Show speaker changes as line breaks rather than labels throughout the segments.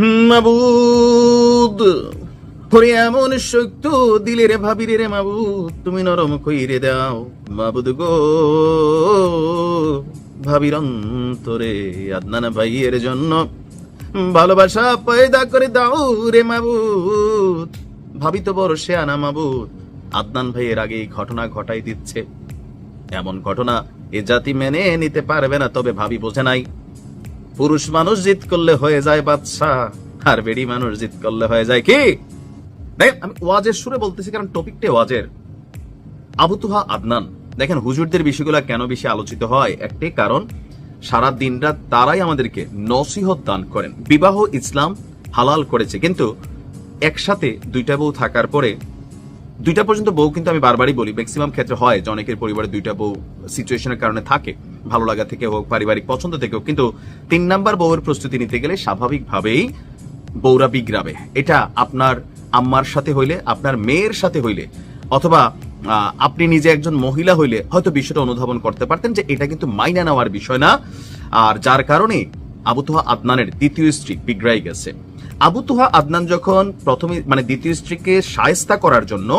মাবুদ ওরে এমন শক্ত দিলে রে ভাবি রে মাবুদ, তুমি নরম কইরে দাও। মাবুদ গো, ভাবির অন্তরে আদনান ভাইয়ের জন্য ভালোবাসা পয়দা করে দাও রে মাবুদ। ভাবি তো বড় আনা মাবুদ, আদনান ভাইয়ের আগে এই ঘটনা ঘটাই দিচ্ছে। এমন ঘটনা এ জাতি মেনে নিতে পারবে না, তবে ভাবি বোঝে নাই। পুরুষ মানুষ জিত করলে হয়ে যায় বাদশা আর বেড়ি মানুষ জিত করলে হয়ে যায় কি? আমি ওয়াজের সুরে বলতেছি কারণ টপিকটা ওয়াজের। আবু তুহা আদনান, দেখেন হুজুরদের বিষয়গুলো কেন বেশি আলোচিত হয়? একটি কারণ, সারা দিনরাত তারাই আমাদেরকে নসিহত দান করেন। বিবাহ ইসলাম হালাল করেছে, কিন্তু একসাথে দুইটা বউ থাকার পরে, দুইটা পর্যন্ত বউ কিন্তু আমি বারবারই বলি ম্যাক্সিমাম ক্ষেত্রে হয়, যে অনেকের পরিবারে দুইটা বউ সিচুয়েশনের কারণে থাকে। ভালো লাগা থেকে হোক, পারিবারিক পছন্দ থেকে হোক, কিন্তু তিন নাম্বার বউয়ের প্রস্তুতি নিতে গেলে স্বাভাবিকভাবেই বউরা বিগ্রাবে এটা আপনার আম্মার সাথে হইলে, আপনার মেয়ের সাথে হইলে, অথবা আপনি নিজে একজন মহিলা হইলে হয়তো বিষয়টা অনুধাবন করতে পারতেন যে এটা কিন্তু মাইনা নেওয়ার বিষয় না। আর যার কারণে আবু তোহা আদনানের দ্বিতীয় স্ত্রী বিগ্রাই গেছে। আবু তুহা আদনান যখন প্রথমে মানে দ্বিতীয় স্ত্রীকে সায়স্তা করার জন্য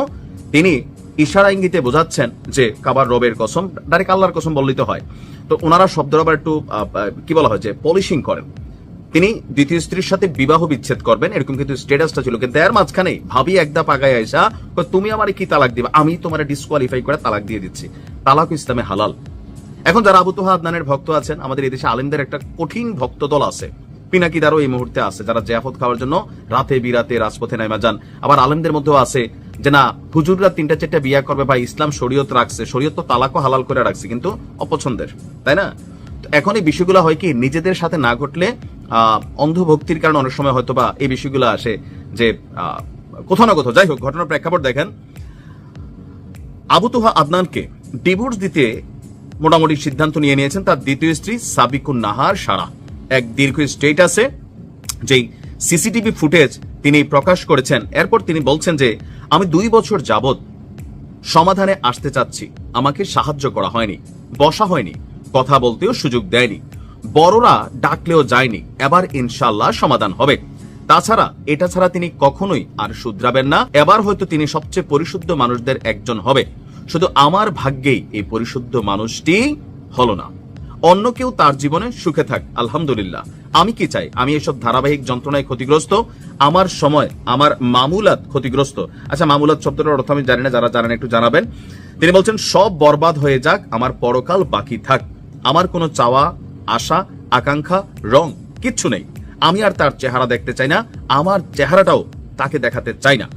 তিনি ইশারা ইঙ্গিতে বোঝাচ্ছেন যে কাবার রবের কসম, ডাইরেক্ট আল্লাহর কসম বললিত হয়। তো ওনারা শব্দের আবার একটু কি বলা হয় যে, পলিশিং করেন। তিনি দ্বিতীয় স্ত্রীর সাথে বিবাহ বিচ্ছেদ করবেন, এরকম কিন্তু স্টেটাসটা ছিল। কিন্তু এর মাঝখানে ভাবি একদা পাগায় আইসা তুমি আমার কি তালাক দিবা? আমি তোমার ডিসকোয়ালিফাই করে তালাক দিয়ে দিচ্ছি। তালাক ইসলামে হালাল। এখন যারা আবু আদনানের ভক্ত আছেন, আমাদের এদেশে আলিমদের একটা কঠিন ভক্ত দল আছে। পিনাকিদারও এই মুহূর্তে আছে, যারা জিয়াফত খাওয়ার জন্য রাতে, বিরাতে, রাজপথে নাইমা যান। আবার আলেমদের মধ্যেও আছে যে না, হুজুররা তিনটা চারটা বিয়া করবে বা ইসলাম শরীয়ত রাখছে, শরীয়ত তো তালাকও হালাল করে রাখছে, কিন্তু অপছন্দের, তাই না? এখন এই বিষয়গুলো হয় কি, নিজেদের সাথে না ঘটলে অন্ধভক্তির কারণে অনেক সময় হয়তো বা এই বিষয়গুলো আসে যে কোথাও না কোথাও। যাই হোক, ঘটনার প্রেক্ষাপট দেখেন। আবু তোহা আদনানকে ডিভোর্স দিতে মোটামুটি সিদ্ধান্ত নিয়ে নিয়েছেন তার দ্বিতীয় স্ত্রী সাবিকুন নাহার সারা। এক দীর্ঘ স্টেট আছে যেই সিসিটিভি ফুটেজ তিনি প্রকাশ করেছেন। এরপর তিনি বলছেন যে, আমি দুই বছর যাবত সমাধানে আসতে চাচ্ছি। আমাকে সাহায্য করা হয়নি, বসা হয়নি, কথা বলতেও সুযোগ দেয়নি। বড়রা ডাকলেও যায়নি, এবার ইনশাল্লাহ সমাধান হবে। তাছাড়া, এটা ছাড়া তিনি কখনোই আর শুধরাবেন না। এবার হয়তো তিনি সবচেয়ে পরিশুদ্ধ মানুষদের একজন হবে। শুধু আমার ভাগ্যেই এই পরিশুদ্ধ মানুষটি হলো না। অন্য কেউ তার জীবনে সুখে থাক, আলহামদুলিল্লাহ। আমি কি চাই? আমি এসব ধারাবাহিক যন্ত্রণায় ক্ষতিগ্রস্ত? আমার সময়, আমার মামুলাত ক্ষতিগ্রস্ত। আচ্ছা মামুলাত শব্দটার অর্থ আমি জানি না, যারা জানেন একটু জানাবেন। তিনি বলছেন, সব বরবাদ হয়ে যাক, আমার পরকাল বাকি থাক। আমার কোনো চাওয়া, আশা, আকাঙ্ক্ষা, রং কিচ্ছু নেই। আমি আর তার চেহারা দেখতে চাই না, আমার চেহারাটাও তাকে দেখাতে চাই না।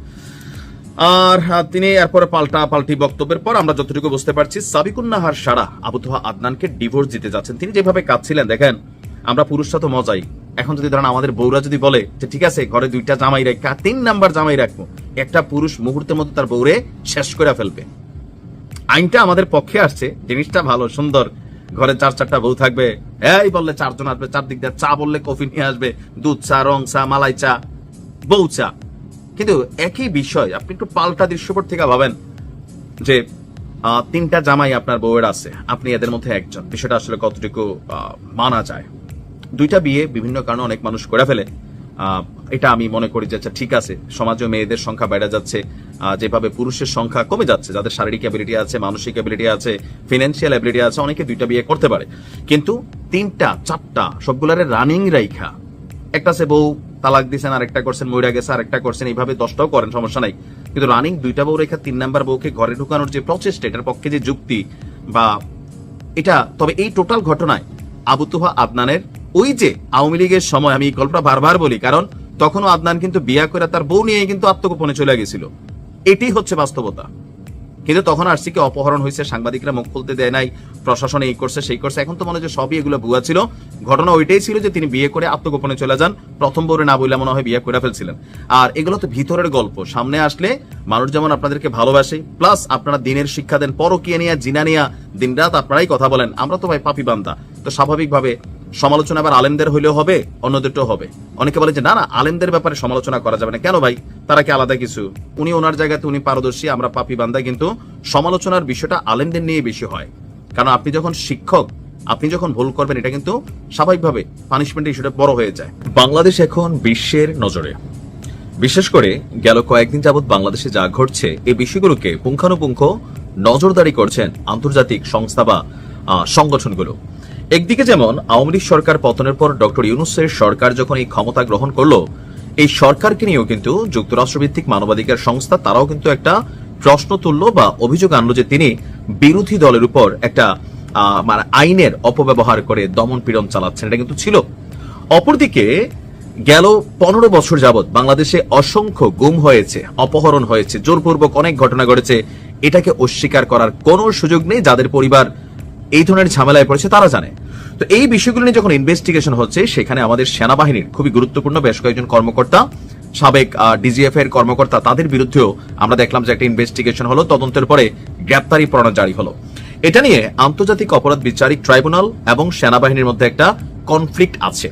আর তিনি এরপরে পাল্টা পাল্টি বক্তব্যের পর আমরা যতটুকু বুঝতে পারছি সাবিকুন নাহার সারা আবুতোহা আদনানকে ডিভোর্স দিতে যাচ্ছেন। তিনি যেভাবে কাঁদছিলেন, দেখেন, আমরা পুরুষরা তো মজাই। এখন যদি ধরেন আমাদের বউরা যদি বলে যে, ঠিক আছে, ঘরে দুইটা জামাই রাখা তিন নাম্বার জামাই রাখব। একটা পুরুষ মুহূর্তের মধ্যে তার বউরে শেষ করে ফেলবে। আইনটা আমাদের পক্ষে আসছে, জিনিসটা ভালো, সুন্দর। ঘরে চার চারটা বউ থাকবে, এই বললে চারজন আসবে, চারদিক দিয়ে চা বললে কফি নিয়ে আসবে, দুধ চা, রং চা, মালাই চা, বউ চা। কিন্তু একই বিষয় আপনি একটু পাল্টা দৃশ্যপট থেকে ভাবেন যে তিনটা জামাই আপনার বউয়ের আছে আপনি এদের মধ্যে একজন। বিষয়টা আসলে কতটুকু মানা যায়। দুইটা বিয়ে বিভিন্ন কারণে অনেক মানুষ করে ফেলে। এটা আমি মনে করি যে আচ্ছা, ঠিক আছে সমাজে মেয়েদের সংখ্যা বেড়ে যাচ্ছে যেভাবে পুরুষের সংখ্যা কমে যাচ্ছে যাদের শারীরিক অ্যাবিলিটি আছে মানসিক অ্যাবিলিটি আছে ফিনান্সিয়াল অ্যাবিলিটি আছে অনেকে দুইটা বিয়ে করতে পারে। কিন্তু তিনটা চারটা সবগুলারে রানিং রাইখা একটা সে বউ তালাক দিছেন আর একটা করছেন, মইরা গেছে আর একটা করছেন, এইভাবে দশটাও করেন, সমস্যা নাই। কিন্তু রানিং দুইটা বউ রেখা তিন নাম্বার বউকে ঘরে ঢুকানোর যে প্রচেষ্টা এটার পক্ষে যে যুক্তি বা এটা, তবে এই টোটাল ঘটনায় আবুতুহা আদনানের ওই যে আওয়ামী লীগের সময়, আমি এই গল্পটা বারবার বলি, কারণ তখনও আদনান কিন্তু বিয়া করে তার বউ নিয়ে কিন্তু আত্মগোপনে চলে গেছিল। এটাই হচ্ছে বাস্তবতা। কিন্তু তখন আসছে কি অপহরণ হয়েছে, সাংবাদিকরা মুখ খুলতে দেয় নাই, প্রশাসন এই করছে, সেই করছে। এখন তো মনে হয় সবই এগুলো ভুয়া ছিল। ঘটনা ওইটাই ছিল যে তিনি বিয়ে করে আত্মগোপনে চলে যান। প্রথম বউরে না বললে মনে হয় বিয়ে করে ফেলছিলেন। আর এগুলো তো ভিতরের গল্প। সামনে আসলে মানুষ যেমন আপনাদেরকে ভালোবাসে, প্লাস আপনারা দিনের শিক্ষা দেন, পরকিয়া নিয়ে, জিনা নিয়া, দিনরাত আপনারাই কথা বলেন। আমরা তো ভাই পাপি বান্দা। তো স্বাভাবিকভাবে সমালোচনা আবার আলেমদের হইলেও হবে অন্যদেরটাও হবে। অনেকে বলে যে, না না, আলেমদের ব্যাপারে সমালোচনা করা যাবে না। কেন ভাই? তারা কি আলাদা কিছু? উনি ওনার জায়গাতে উনি পারদর্শী, আমরা পাপি বান্দা, কিন্তু সমালোচনার বিষয়টা আলেমদের নিয়ে বেশি হয়। কারণ আপনি যখন শিক্ষক, আপনি যখন ভুল করবেন, এটা কিন্তু স্বাভাবিকভাবে পানিশমেন্টের ইস্যুটা বড় হয়ে যায়।
বাংলাদেশ এখন বিশ্বের নজরে। বিশেষ করে গেল কয়েকদিন যাবৎ বাংলাদেশে যা ঘটছে, এই বিষয়গুলোকে পুঙ্খানুপুঙ্খ নজরদারি করছেন আন্তর্জাতিক সংস্থা বা সংগঠনগুলো। একদিকে যেমন আওয়ামী লীগ সরকার পতনের পর ডক্টর ইউনুসের সরকার যখন এই ক্ষমতা গ্রহণ করল, এই সরকারকে নিয়েও কিন্তু যুক্তরাষ্ট্রভিত্তিক মানবাধিকার সংস্থা তারাও কিন্তু একটা প্রশ্ন তুলল বা অভিযোগ আনলো যে তিনি বিরোধী দলের উপর একটা মানে আইনের অপব্যবহার করে দমন পীড়ন চালাচ্ছেন। এটা কিন্তু ছিল। অপরদিকে গেল পনেরো বছর যাবৎ বাংলাদেশে অসংখ্য গুম হয়েছে, অপহরণ হয়েছে, জোরপূর্বক অনেক ঘটনা ঘটেছে। এটাকে অস্বীকার করার কোনো সুযোগ নেই। যাদের পরিবার এই ধরনের ঝামেলায় পড়েছে, তারা জানে। তো এই বিষয়গুলো নিয়ে যখন ইনভেস্টিগেশন হচ্ছে, সেখানে আমাদের সেনাবাহিনীর খুবই গুরুত্বপূর্ণ বেশ কয়েকজন কর্মকর্তা, সাবেক ডিজিএফ এর কর্মকর্তা, তাদের বিরুদ্ধেও আমরা দেখলাম যে একটা ইনভেস্টিগেশন হলো, তদন্তের পরে গ্রেপ্তারি পরোয়ানা জারি হলো। এটা নিয়ে আন্তর্জাতিক অপরাধ বিচারিক ট্রাইব্যুনাল এবং সেনাবাহিনীর মধ্যে একটা কনফ্লিক্ট আছে।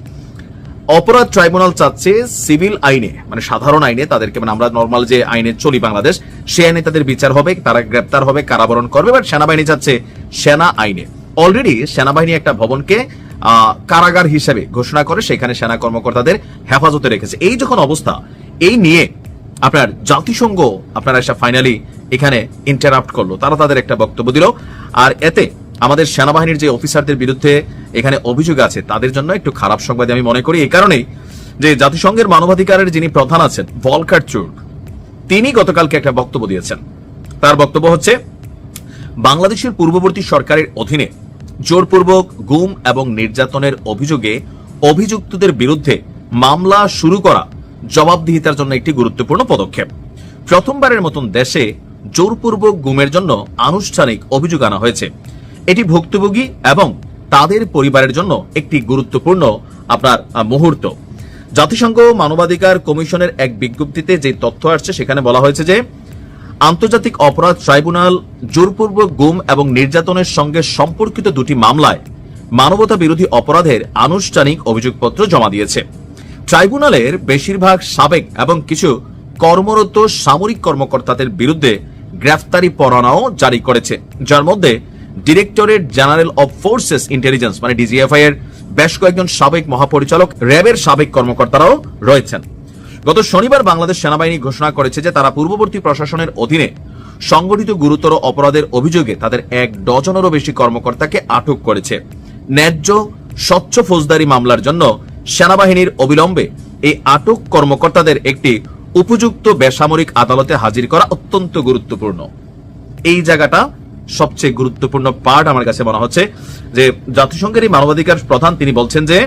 অপরাধ ট্রাইব্যুনাল চাচ্ছে সিভিল আইনে মানে সাধারণ আইনে তাদেরকে মানে আমরা নর্মাল যে আইনে চলি বাংলাদেশ, সে আইনে তাদের বিচার হবে, তারা গ্রেপ্তার হবে, কারাবরণ করবে বাট সেনাবাহিনী চাচ্ছে সেনা আইনে। অলরেডি সেনাবাহিনী একটা ভবনকে কারাগার হিসেবে ঘোষণা করে, সেখানে সেনা কর্মকর্তাদের হেফাজতে রেখেছে। এই যখন অবস্থা, এই নিয়ে আপনার জাতিসংঘ, আপনারা এসে ফাইনালি এখানে ইন্টারাপ্ট করল, তারা তাদের একটা বক্তব্য দিল, আর এতে আমাদের সেনাবাহিনীর যে অফিসারদের বিরুদ্ধে এখানে অভিযোগ আছে, তাদের জন্য একটু খারাপ সংবাদ আমি মনে করি। এই কারণেই যে জাতিসংঘের মানবাধিকারের যিনি প্রধান আছেন, ভলকার চুর তিনি গতকালকে একটা বক্তব্য দিয়েছেন। তার বক্তব্য হচ্ছে, বাংলাদেশের পূর্ববর্তী সরকারের অধীনে জোরপূর্বক গুম এবং নির্যাতনের অভিযোগে অভিযুক্তদের বিরুদ্ধে মামলা শুরু করা জবাবদিহিতার জন্য একটি গুরুত্বপূর্ণ পদক্ষেপ। প্রথমবারের মতন দেশে জোরপূর্বক গুমের জন্য আনুষ্ঠানিক অভিযোগ আনা হয়েছে। এটি ভুক্তভোগী এবং তাদের পরিবারের জন্য একটি গুরুত্বপূর্ণ আপনার মুহূর্ত। জাতিসংঘ মানবাধিকার কমিশনের এক বিজ্ঞপ্তিতে যে তথ্য আসছে, সেখানে বলা হয়েছে যে, আন্তর্জাতিক অপরাধ ট্রাইব্যুনাল জোরপূর্বক গুম এবং নির্যাতনের সঙ্গে সম্পর্কিত দুটি মামলায় মানবতা বিরোধী অপরাধের আনুষ্ঠানিক অভিযোগপত্র জমা দিয়েছে। ট্রাইব্যুনালের বেশিরভাগ সাবেক এবং কিছু কর্মরত সামরিক কর্মকর্তাদের বিরুদ্ধে গ্রেফতারি পরোয়ানাও জারি করেছে, যার মধ্যে Directorate General of Forces Intelligence মানে ডিজিএফআই এর বেশ কয়েকজন সাবেক মহাপরিচালক, র্যাবের সাবেক কর্মকর্তারাও রয়েছেন। গত শনিবার বাংলাদেশ সেনাবাহিনী ঘোষণা করেছে যে তারা পূর্ববর্তী প্রশাসনের অধীনে সংগঠিত গুরুতর অপরাধের অভিযোগে তাদের এক ডজনেরও বেশি কর্মকর্তাকে আটক করেছে। ন্যায্য, স্বচ্ছ ফৌজদারি মামলার জন্য সেনাবাহিনীর অবিলম্বে এই আটক কর্মকর্তাদের একটি উপযুক্ত বেসামরিক আদালতে হাজির করা অত্যন্ত গুরুত্বপূর্ণ। এই জায়গাটা সবচেয়ে গুরুত্বপূর্ণ পার্ট আমার কাছে মনে হচ্ছে যে জাতিসংঘের এই মানবাধিকার প্রধান তিনি বলছেন যে,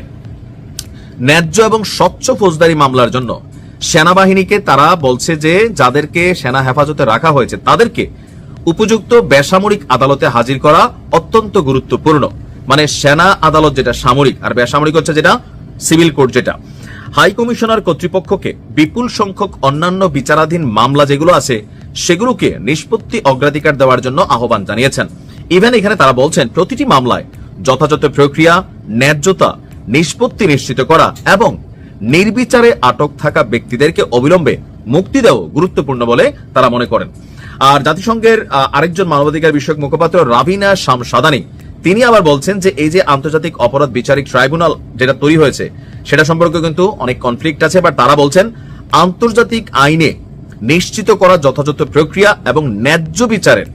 ন্যায্য এবং স্বচ্ছ ফৌজদারি মামলার জন্য সেনাবাহিনীকে তারা বলছে যে, যাদেরকে সেনা হেফাজতে রাখা হয়েছে তাদেরকে উপযুক্ত বেসামরিক আদালতে হাজির করা অত্যন্ত গুরুত্বপূর্ণ। মানে সেনা আদালত যেটা সামরিক, আর বেসামরিক হচ্ছে যেটা সিভিল কোর্ট যেটা। হাই কমিশনার কর্তৃপক্ষকে বিপুল সংখ্যক অন্যান্য বিচারাধীন মামলা যেগুলো আছে সেগুলোকে নিষ্পত্তি অগ্রাধিকার দেওয়ার জন্য আহ্বান জানিয়েছেন। ইভেন এখানে তারা বলছেন, প্রতিটি মামলায় যথাযথ প্রক্রিয়া, ন্যায্যতা, নিষ্পত্তি নিশ্চিত করা এবং নির্বিচারে আটক থাকা ব্যক্তিদেরকে অবিলম্বে মুক্তি দেওয়া গুরুত্বপূর্ণ বলে তারা মনে করেন। আর জাতিসংঘের আরেকজন মানবাধিকার বিষয়ক মুখপাত্র রাবিনা শামসাদানি, তিনি আবার বলছেন যে এই যে আন্তর্জাতিক অপরাধ বিচারিক ট্রাইব্যুনাল যেটা তৈরি হয়েছে, সেটা সম্পর্কে কিন্তু অনেক কনফ্লিক্ট আছে বাট তারা বলছেন, আন্তর্জাতিক আইনে নিশ্চিত করা যথাযথ প্রক্রিয়া এবং ন্যায্য বিচারের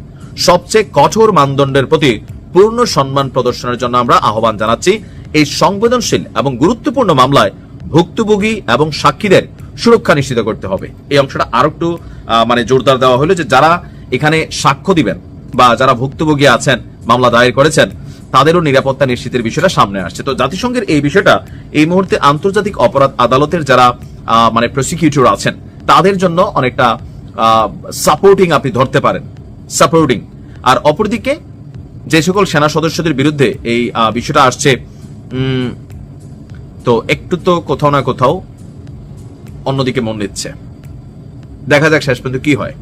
সবচেয়ে কঠোর মানদণ্ডের প্রতি পূর্ণ সম্মান প্রদর্শনের জন্য আমরা আহ্বান জানাচ্ছি। এই সংবেদনশীল এবং গুরুত্বপূর্ণ মামলায় ভুক্তভোগী এবং সাক্ষীদের সুরক্ষা নিশ্চিত করতে হবে। এই অংশটা আরও একটু মানে জোরদার দেওয়া হলো যে যারা এখানে সাক্ষ্য দিবেন বা যারা ভুক্তভোগী আছেন, মামলা দায়ের করেছেন, তাদেরও নিরাপত্তা নিশ্চিতের বিষয়টা সামনে আসছে। তো জাতিসংঘের এই বিষয়টা এই মুহূর্তে আন্তর্জাতিক অপরাধ আদালতের যারা মানে প্রসিকিউটর আছেন তাদের জন্য অনেকটা সাপোর্টিং আপনি ধরতে পারেন। সাপোর্টিং আর অপরদিকে, যে সকল সেনা সদস্যদের বিরুদ্ধে এই বিষয়টা আসছে তো একটু তো কোথাও না কোথাও অন্যদিকে মন নিচ্ছে দেখা যাক শেষ পর্যন্ত কি হয়।